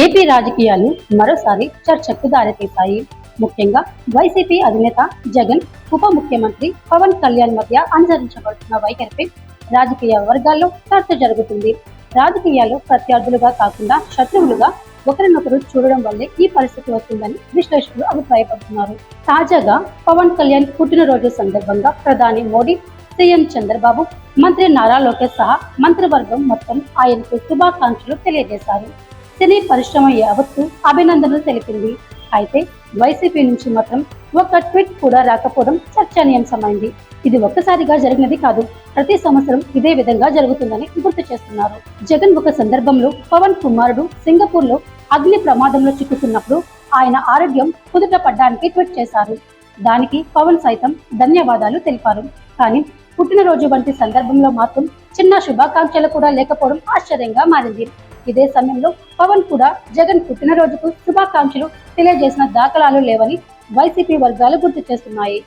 AP రాజకీయాలు మరోసారి చర్చకు దారితీశాయి. ముఖ్యంగా వైసీపీ అధినేత జగన్ ఉప ముఖ్యమంత్రి పవన్ కళ్యాణ్ మధ్య అనుసరించబడుతున్న వైఖరిపై రాజకీయ వర్గాల్లో చర్చ జరుగుతుంది. రాజకీయాలు ప్రత్యర్థులుగా కాకుండా శత్రువులుగా ఒకరినొకరు చూడడం వల్లే ఈ పరిస్థితి వస్తుందని విశ్లేషకులు అభిప్రాయపడుతున్నారు. తాజాగా పవన్ కళ్యాణ్ పుట్టినరోజు సందర్భంగా ప్రధాని మోడీ సీఎం చంద్రబాబు మంత్రి నారా లోకేష్ సహా మంత్రివర్గం మొత్తం ఆయనకు శుభాకాంక్షలు తెలియజేశారు. సినీ పరిశ్రమ యావత్తు అభినందనలు తెలిపింది. అయితే వైసీపీ నుంచి మాత్రం ఒక్క ట్వీట్ కూడా రాకపోవడం చర్చనీయాంశమైంది. ఇది ఒక్కసారిగా జరిగినది కాదు ప్రతి సంవత్సరం ఇదే విధంగా జరుగుతుందని గుర్తు చేస్తున్నారు. జగన్ ఒక సందర్భంలో పవన్ కుమారుడు సింగపూర్లో అగ్ని ప్రమాదంలో చిక్కుతున్నప్పుడు ఆయన ఆరోగ్యం కుదుట పడ్డానికి ట్వీట్ చేశారు. దానికి పవన్ సైతం ధన్యవాదాలు తెలిపారు. కానీ పుట్టినరోజు వంటి సందర్భంలో మాత్రం చిన్న శుభాకాంక్షలు కూడా లేకపోవడం ఆశ్చర్యంగా మారింది. ఇదే సమయంలో పవన్ కూడా జగన్ పుట్టినరోజుకు శుభాకాంక్షలు తెలియజేసిన దాఖలాలు లేవని వైసీపీ వర్గాలు గుర్తు చేస్తున్నాయి.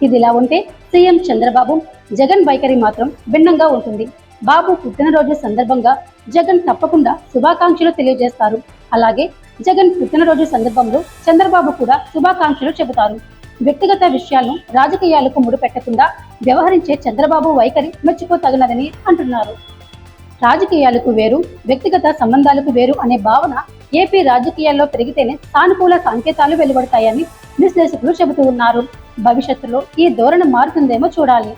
ఇదిలా ఉంటే సీఎం చంద్రబాబు జగన్ వైఖరి మాత్రం భిన్నంగా ఉంటుంది. బాబు పుట్టినరోజు సందర్భంగా జగన్ తప్పకుండా శుభాకాంక్షలు తెలియజేస్తారు. అలాగే జగన్ పుట్టినరోజు సందర్భంలో చంద్రబాబు కూడా శుభాకాంక్షలు చెబుతారు. వ్యక్తిగత విషయాలను రాజకీయాలకు ముడిపెట్టకుండా వ్యవహరించే చంద్రబాబు వైఖరి మెచ్చుకోతగినదని అంటున్నారు. రాజకీయాలకు వేరు వ్యక్తిగత సంబంధాలకు వేరు అనే భావన ఏపీ రాజకీయాల్లో పెరిగితేనే సానుకూల సంకేతాలు వెలువడతాయని విశ్లేషకులు చెబుతూ ఉన్నారు. భవిష్యత్తులో ఈ ధోరణి మారుతుందేమో చూడాలి.